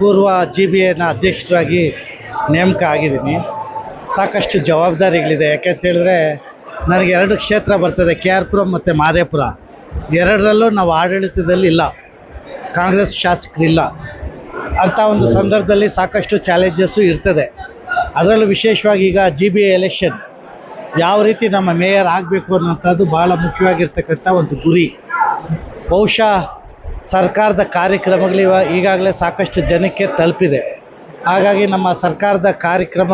ಪೂರ್ವ G B ಎನ ಅಧ್ಯಕ್ಷರಾಗಿ ನೇಮಕ ಆಗಿದ್ದೀನಿ. ಸಾಕಷ್ಟು ಜವಾಬ್ದಾರಿಗಳಿದೆ. ಯಾಕೆಂತ ಹೇಳಿದ್ರೆ ನನಗೆ ಎರಡು ಕ್ಷೇತ್ರ ಬರ್ತದೆ ಕೆ ಆರ್ ಪುರ ಮತ್ತು ಮಾದೇಪುರ. ಎರಡರಲ್ಲೂ ನಾವು ಆಡಳಿತದಲ್ಲಿ ಇಲ್ಲ. ಕಾಂಗ್ರೆಸ್ ಶಾಸಕರಿಲ್ಲ. ಅಂಥ ಒಂದು ಸಂದರ್ಭದಲ್ಲಿ ಸಾಕಷ್ಟು ಚಾಲೆಂಜಸ್ಸು ಇರ್ತದೆ. ಅದರಲ್ಲೂ ವಿಶೇಷವಾಗಿ ಈಗ ಜಿ ಬಿ ಎಲೆಕ್ಷನ್ ಯಾವ ರೀತಿ ನಮ್ಮ ಮೇಯರ್ ಆಗಬೇಕು ಅನ್ನೋಂಥದ್ದು ಭಾಳ ಮುಖ್ಯವಾಗಿರ್ತಕ್ಕಂಥ ಒಂದು ಗುರಿ. ಬಹುಶಃ ಸರ್ಕಾರದ ಕಾರ್ಯಕ್ರಮಗಳು ಇವ ಈಗಾಗಲೇ ಸಾಕಷ್ಟು ಜನಕ್ಕೆ ತಲುಪಿದೆ. ಹಾಗಾಗಿ ನಮ್ಮ ಸರ್ಕಾರದ ಕಾರ್ಯಕ್ರಮ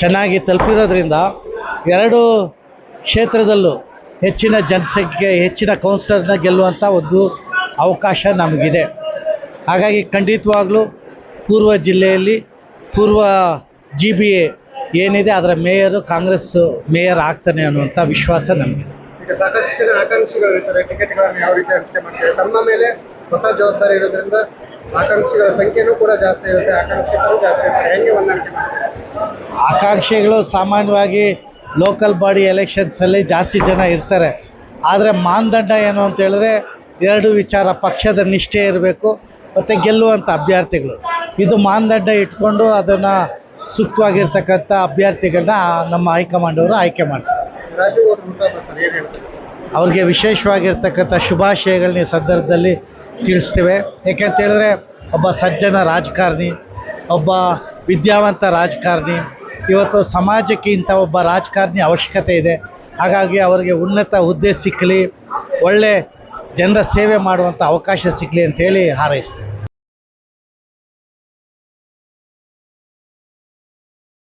ಚೆನ್ನಾಗಿ ತಲುಪಿರೋದ್ರಿಂದ ಎರಡು ಕ್ಷೇತ್ರದಲ್ಲೂ ಹೆಚ್ಚಿನ ಜನಸಂಖ್ಯೆ, ಹೆಚ್ಚಿನ ಕೌನ್ಸಿಲರ್ನ ಗೆಲ್ಲುವಂಥ ಒಂದು ಅವಕಾಶ ನಮಗಿದೆ. ಹಾಗಾಗಿ ಖಂಡಿತವಾಗಲೂ ಪೂರ್ವ ಜಿಲ್ಲೆಯಲ್ಲಿ ಪೂರ್ವ ಜಿ ಬಿ ಎ ಏನಿದೆ, ಅದರ ಮೇಯರು ಕಾಂಗ್ರೆಸ್ ಮೇಯರ್ ಆಗ್ತಾನೆ ಅನ್ನುವಂಥ ವಿಶ್ವಾಸ ನಮಗಿದೆ. ಸಾಕಷ್ಟು ಜನ ಆಕಾಂಕ್ಷಿಗಳು ಇರ್ತಾರೆ. ಟಿಕೆಟ್ಗಳನ್ನು ಯಾವ ರೀತಿ ಹಂಚಿಕೆ ಮಾಡ್ತಾರೆ. ತಮ್ಮ ಮೇಲೆ ಹೊಸ ಜವಾಬ್ದಾರಿ ಇರೋದ್ರಿಂದ ಆಕಾಂಕ್ಷಿಗಳ ಸಂಖ್ಯೆನೂ ಕೂಡ ಜಾಸ್ತಿ ಇರುತ್ತೆ. ಆಕಾಂಕ್ಷಿತರು ಜಾಸ್ತಿ ಇರ್ತಾರೆ. ಹೆಂಗೆ ಹೊಂದಾಣಿಕೆ ಮಾಡ್ತಾರೆ? ಆಕಾಂಕ್ಷಿಗಳು ಸಾಮಾನ್ಯವಾಗಿ ಲೋಕಲ್ ಬಾಡಿ ಎಲೆಕ್ಷನ್ಸಲ್ಲಿ ಜಾಸ್ತಿ ಜನ ಇರ್ತಾರೆ. ಆದರೆ ಮಾನದಂಡ ಏನು ಅಂತ ಹೇಳಿದ್ರೆ ಎರಡು ವಿಚಾರ, ಪಕ್ಷದ ನಿಷ್ಠೆ ಇರಬೇಕು ಮತ್ತು ಗೆಲ್ಲುವಂಥ ಅಭ್ಯರ್ಥಿಗಳು. ಇದು ಮಾನದಂಡ ಇಟ್ಕೊಂಡು ಅದನ್ನು ಸೂಕ್ತವಾಗಿರ್ತಕ್ಕಂಥ ಅಭ್ಯರ್ಥಿಗಳನ್ನ ನಮ್ಮ ಹೈಕಮಾಂಡ್ ಅವರು ಆಯ್ಕೆ ಮಾಡ್ತಾರೆ. ಅವ್ರಿಗೆ ವಿಶೇಷವಾಗಿರ್ತಕ್ಕಂಥ ಶುಭಾಶಯಗಳನ್ನ ಈ ಸಂದರ್ಭದಲ್ಲಿ ತಿಳಿಸ್ತೇವೆ. ಹೇಳಿದ್ರೆ ಒಬ್ಬ ಸಜ್ಜನ ರಾಜಕಾರಣಿ, ಒಬ್ಬ ವಿದ್ಯಾವಂತ ರಾಜಕಾರಣಿ, ಇವತ್ತು ಸಮಾಜಕ್ಕೆ ಇಂಥ ಒಬ್ಬ ರಾಜಕಾರಣಿ ಅವಶ್ಯಕತೆ ಇದೆ. ಹಾಗಾಗಿ ಅವರಿಗೆ ಉನ್ನತ ಹುದ್ದೆ ಸಿಕ್ಕಲಿ ಒಳ್ಳೆ ಜನರ ಸೇವೆ ಮಾಡುವಂಥ ಅವಕಾಶ ಸಿಕ್ಕಲಿ ಅಂತೇಳಿ ಹಾರೈಸ್ತೇವೆ.